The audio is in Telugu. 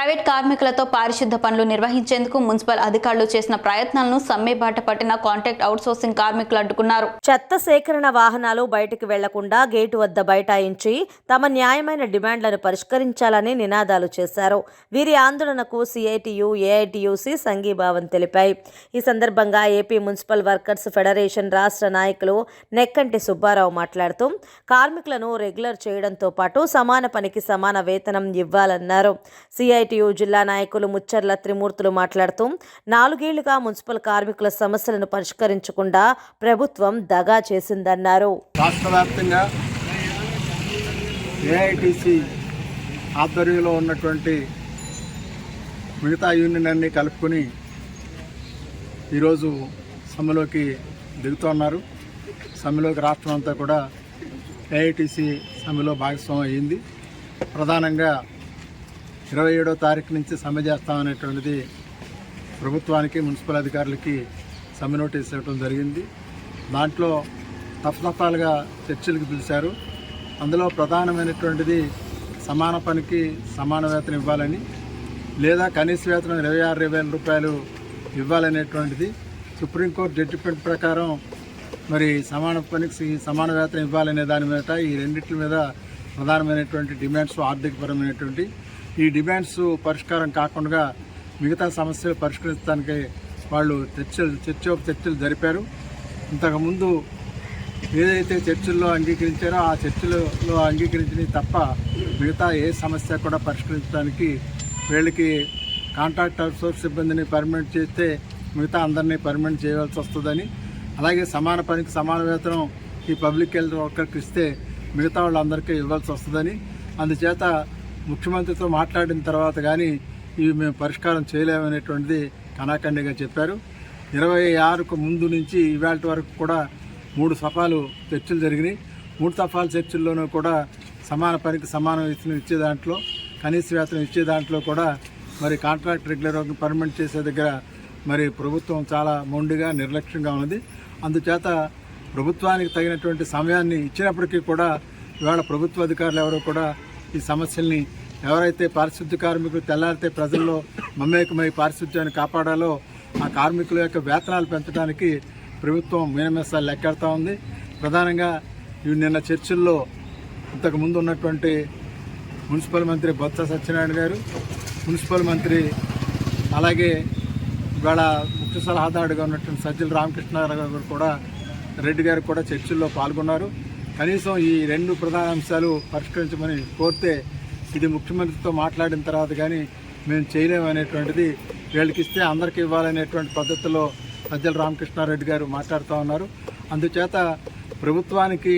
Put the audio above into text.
ప్రైవేట్ కార్మికులతో పారిశుద్ధ పనులు నిర్వహించేందుకు మున్సిపల్ అధికారులు చేసిన ప్రయత్నాలను సమ్మె బాట పట్టిన కాంట్రాక్ట్ అవుట్సోర్సింగ్ కార్మికులు అడ్డుకున్నారు. చెత్త సేకరణ వాహనాలు బయటకు వెళ్ళకుండా గేటు వద్ద బైఠాయించి తమ న్యాయమైన డిమాండ్లను పరిష్కరించాలని నినాదాలు చేశారు. వీరి ఆందోళనకు సిఐటియు ఏఐటియుసి సంఘీభావం తెలిపాయి. ఈ సందర్భంగా ఏపీ మున్సిపల్ వర్కర్స్ ఫెడరేషన్ రాష్ట్ర నాయకులు నెక్కంటి సుబ్బారావు మాట్లాడుతూ కార్మికులను రెగ్యులర్ చేయడంతో పాటు సమాన పనికి సమాన వేతనం ఇవ్వాలన్నారు. సిఐటి సిఐటియు జిల్లా నాయకులు ముచ్చర్ల త్రిమూర్తులు మాట్లాడుతూ నాలుగేళ్ళుగా మున్సిపల్ కార్మికుల సమస్యలను పరిష్కరించకుండా ప్రభుత్వం దగా చేసిందన్నారు రాష్ట్ర ఏఐటిసి ఆధ్వర్యంలో ఉన్నటువంటి మిగతా యూనియన్ అన్ని కలుపుకొని ఈరోజు సమ్మెలోకి దిగుతున్నారు సమ్మెలోకి రాష్ట్రం అంతా కూడా ఏఐటిసి సమ్మెలో భాగస్వామ్యం అయింది ప్రధానంగా ఇరవై ఏడో తారీఖు నుంచి సమ్మె చేస్తామనేటువంటిది ప్రభుత్వానికి మున్సిపల్ అధికారులకి సమ్మె నోటీస్ ఇవ్వడం జరిగింది. దాంట్లో తప్పతప్పాలుగా చర్చలకు పిలిచారు. అందులో ప్రధానమైనటువంటిది సమాన పనికి సమాన వేతనం ఇవ్వాలని లేదా కనీస వేతనం ఇరవై ఆరు వేల రూపాయలు ఇవ్వాలనేటువంటిది సుప్రీంకోర్టు జడ్జిమెంట్ ప్రకారం మరి సమాన పనికి సమాన వేతనం ఇవ్వాలనే దాని మీద ఈ రెండింటి మీద ప్రధానమైనటువంటి డిమాండ్స్ ఆర్థికపరమైనటువంటి ఈ డిమాండ్స్ పరిష్కారం కాకుండా మిగతా సమస్యలు పరిష్కరించడానికి వాళ్ళు చర్చలు చర్చ చర్చలు జరిపారు. ఇంతకుముందు ఏదైతే చర్చల్లో అంగీకరించారో ఆ చర్చలలో అంగీకరించినవి తప్ప మిగతా ఏ సమస్య కూడా పరిష్కరించడానికి వీళ్ళకి కాంట్రాక్ట్ అవుట్సోర్స్ సిబ్బందిని పర్మనెంట్ చేస్తే మిగతా అందరినీ పర్మనెంట్ చేయవలసి వస్తుందని. అలాగే సమాన పనికి సమాన వేతనం ఈ పబ్లిక్ హెల్త్ వర్కర్కి ఇస్తే మిగతా వాళ్ళందరికీ ఇవ్వాల్సి వస్తుందని. అందుచేత ముఖ్యమంత్రితో మాట్లాడిన తర్వాత కానీ ఇవి మేము పరిష్కారం చేయలేమనేటువంటిది కనాఖండిగా చెప్పారు. ఇరవై ఆరుకు ముందు నుంచి ఇవాళ వరకు కూడా మూడు సఫాలు చర్చలు జరిగినాయి. మూడు సఫాల చర్చల్లోనూ కూడా సమాన పనికి సమాన వేతనం ఇచ్చే దాంట్లో కనీస వేతనం ఇచ్చే దాంట్లో కూడా మరి కాంట్రాక్ట్ రెగ్యులర్ పర్మనెంట్ చేసే దగ్గర మరి ప్రభుత్వం చాలా మొండిగా నిర్లక్ష్యంగా ఉన్నది. అందుచేత ప్రభుత్వానికి తగినటువంటి సమయాన్ని ఇచ్చినప్పటికీ కూడా ఇవాళ ప్రభుత్వ అధికారులు ఎవరో కూడా ఈ సమస్యల్ని ఎవరైతే పారిశుద్ధ్య కార్మికులు తెల్లారితే ప్రజల్లో మమేకమై పారిశుద్ధ్యాన్ని కాపాడాలో ఆ కార్మికుల యొక్క వేతనాలు పెంచడానికి ప్రభుత్వం మీనమేసాలు లెక్కెడతా ఉంది. ప్రధానంగా ఇవి నిన్న చర్చల్లో ఇంతకుముందు ఉన్నటువంటి మున్సిపల్ మంత్రి బొత్స సత్యనారాయణ గారు మున్సిపల్ మంత్రి అలాగే ఇవాళ ముఖ్య సలహాదారుగా ఉన్నటువంటి సజ్జల రామకృష్ణారావు గారు కూడా రెడ్డి గారు కూడా చర్చల్లో పాల్గొన్నారు. కనీసం ఈ రెండు ప్రధాన అంశాలు పరిష్కరించమని కోరితే ఇది ముఖ్యమంత్రితో మాట్లాడిన తర్వాత కానీ మేము చేయలేమనేటువంటిది వీళ్ళకి ఇస్తే అందరికీ ఇవ్వాలనేటువంటి పద్ధతిలో సజ్జల రామకృష్ణారెడ్డి గారు మాట్లాడుతూ ఉన్నారు. అందుచేత ప్రభుత్వానికి